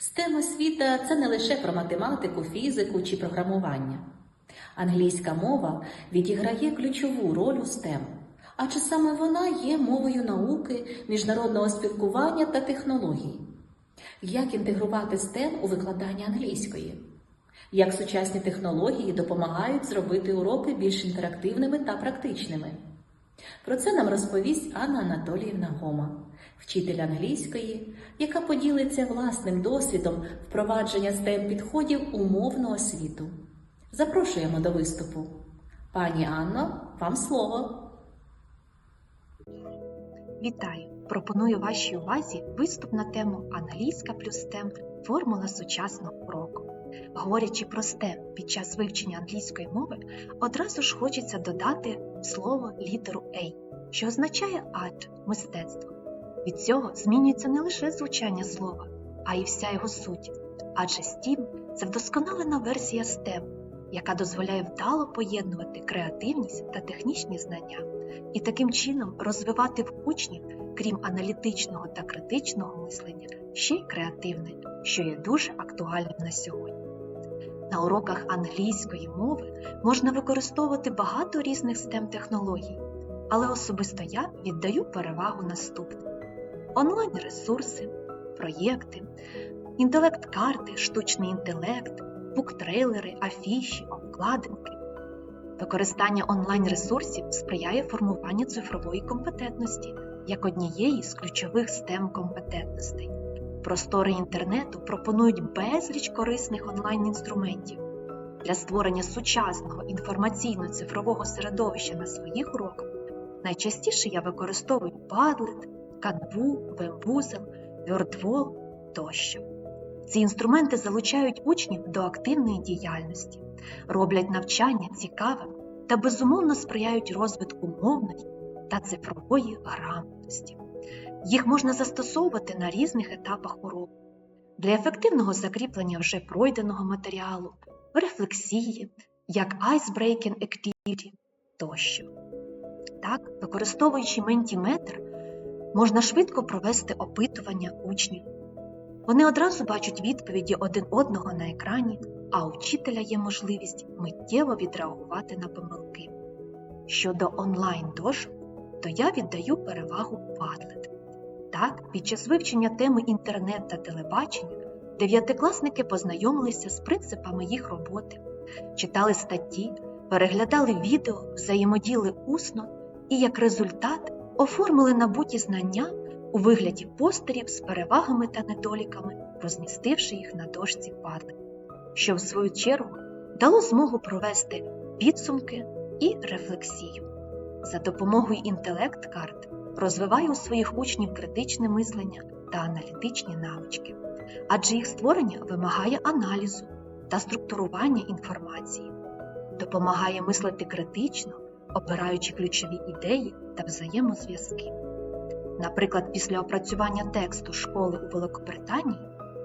STEM освіта це не лише про математику, фізику чи програмування. Англійська мова відіграє ключову роль у STEM, адже саме вона є мовою науки, міжнародного спілкування та технологій. Як інтегрувати STEM у викладання англійської? Як сучасні технології допомагають зробити уроки більш інтерактивними та практичними? Про це нам розповість Анна Анатоліївна Гома, вчитель англійської, яка поділиться власним досвідом впровадження STEM підходів у мовну освіту. Запрошуємо до виступу. Пані Анно, вам слово. Вітаю! Пропоную вашій увазі виступ на тему Англійська плюс STEM – формула сучасного уроку. Говорячи про STEM під час вивчення англійської мови, одразу ж хочеться додати слово літеру A, що означає арт – мистецтво. Від цього змінюється не лише звучання слова, а й вся його суть. Адже STEAM – це вдосконалена версія STEM, яка дозволяє вдало поєднувати креативність та технічні знання і таким чином розвивати в учнів, крім аналітичного та критичного мислення, ще й креативне, що є дуже актуальним на сьогодні. На уроках англійської мови можна використовувати багато різних STEM технологій, але особисто я віддаю перевагу наступним: онлайн-ресурси, проєкти, інтелект-карти, штучний інтелект, буктрейлери, афіші, обкладинки. Використання онлайн-ресурсів сприяє формуванню цифрової компетентності як однієї з ключових STEM компетентностей. Простори інтернету пропонують безліч корисних онлайн-інструментів. Для створення сучасного інформаційно-цифрового середовища на своїх уроках найчастіше я використовую Padlet, Canvu, Webbuzzle, WordWall тощо. Ці інструменти залучають учнів до активної діяльності, роблять навчання цікавим та безумовно сприяють розвитку мовної та цифрової грамотності. Їх можна застосовувати на різних етапах уроку для ефективного закріплення вже пройденого матеріалу, рефлексії, як Icebreaking Activity тощо. Так, використовуючи Mentimeter, можна швидко провести опитування учнів. Вони одразу бачать відповіді один одного на екрані, а у вчителя є можливість миттєво відреагувати на помилки. Щодо онлайн-дошок, то я віддаю перевагу Padlet. Так, під час вивчення теми інтернет та телебачення дев'ятикласники познайомилися з принципами їх роботи, читали статті, переглядали відео, взаємоділи усно і, як результат, оформили набуті знання у вигляді постерів з перевагами та недоліками, розмістивши їх на дошці Padlet, що в свою чергу дало змогу провести підсумки і рефлексію. За допомогою інтелект-карт розвиваю у своїх учнів критичне мислення та аналітичні навички, адже їх створення вимагає аналізу та структурування інформації, допомагає мислити критично, обираючи ключові ідеї та взаємозв'язки. Наприклад, після опрацювання тексту школи у Великобританії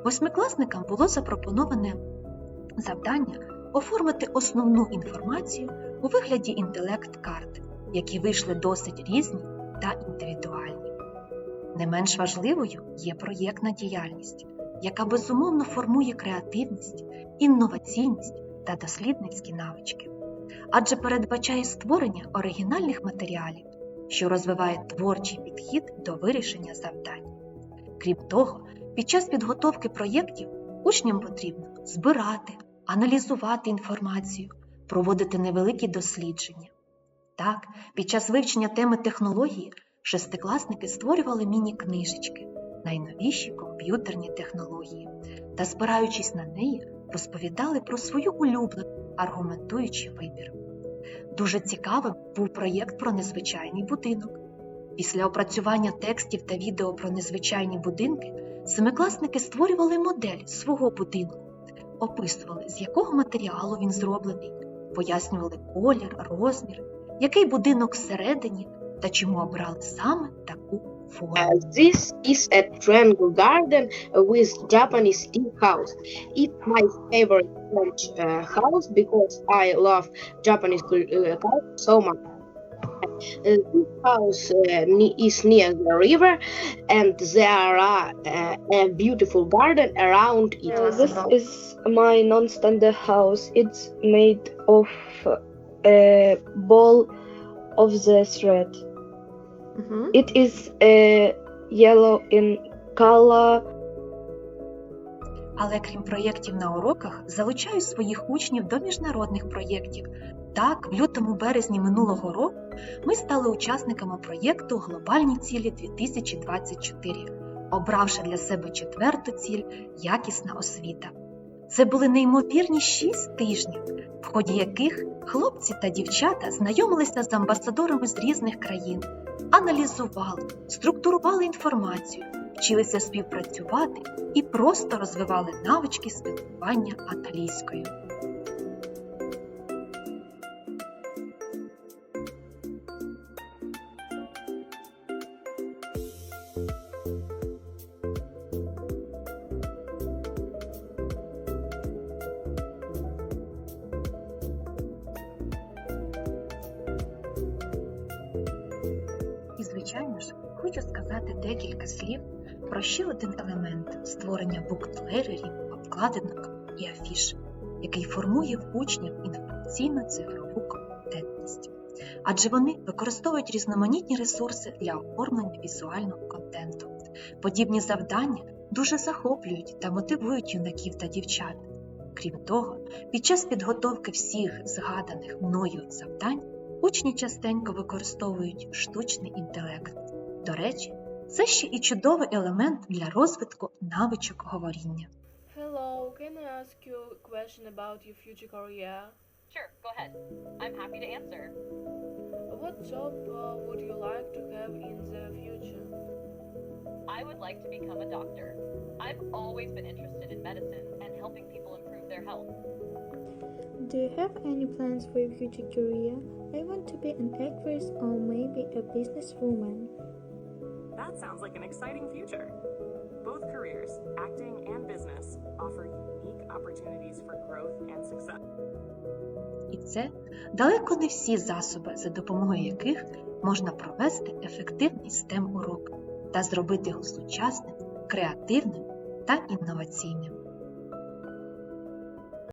восьмикласникам було запропоноване завдання оформити основну інформацію у вигляді інтелект-карт, які вийшли досить різні та індивідуальні. Не менш важливою є проєктна діяльність, яка безумовно формує креативність, інноваційність та дослідницькі навички, адже передбачає створення оригінальних матеріалів, що розвиває творчий підхід до вирішення завдань. Крім того, під час підготовки проєктів учням потрібно збирати, аналізувати інформацію, проводити невеликі дослідження. Так, під час вивчення теми технології шестикласники створювали міні-книжечки, найновіші комп'ютерні технології та, спираючись на неї, розповідали про свою улюблену, аргументуючи вибір. Дуже цікавим був проєкт про незвичайний будинок. Після опрацювання текстів та відео про незвичайні будинки семикласники створювали модель свого будинку, описували, з якого матеріалу він зроблений, пояснювали колір, розмір, який будинок всередині та чому обрали саме таку форму. Uh, this is a triangle garden with Japanese tea house. It's my favorite French uh, house because I love Japanese cul- uh, culture so much. uh, this house uh, ne- is near the river, and there are uh, a beautiful garden around it. Uh, this is my non-standard house. It's made of a ball of the thread. Угу. It is yellow in color. Але крім проєктів на уроках, залучаю своїх учнів до міжнародних проєктів. Так, в лютому березні минулого року ми стали учасниками проєкту Глобальні цілі 2024, обравши для себе четверту ціль якісна освіта. Це були неймовірні шість тижнів, в ході яких хлопці та дівчата знайомилися з амбасадорами з різних країн, аналізували, структурували інформацію, вчилися співпрацювати і просто розвивали навички спілкування англійською. Хочу сказати декілька слів про ще один елемент створення букплеєрів, обкладинок і афіш, який формує в учнів інформаційно-цифрову компетентність. Адже вони використовують різноманітні ресурси для оформлення візуального контенту. Подібні завдання дуже захоплюють та мотивують юнаків та дівчат. Крім того, під час підготовки всіх згаданих мною завдань учні частенько використовують штучний інтелект. До речі, це ще і чудовий елемент для розвитку навичок говоріння. Hello, can I ask you a question about your future career? Sure, go ahead. I'm happy to answer. What job uh, would you like to have in the future? I would like to become a doctor. I've always been interested in medicine and helping people improve their health. Do you have any plans for your future career? I want to be an actress or maybe a businesswoman. That sounds like an exciting future. Both careers, acting and business, offer unique opportunities for growth and success. І це далеко не всі засоби, за допомогою яких можна провести ефективний STEM урок та зробити його сучасним, креативним та інноваційним.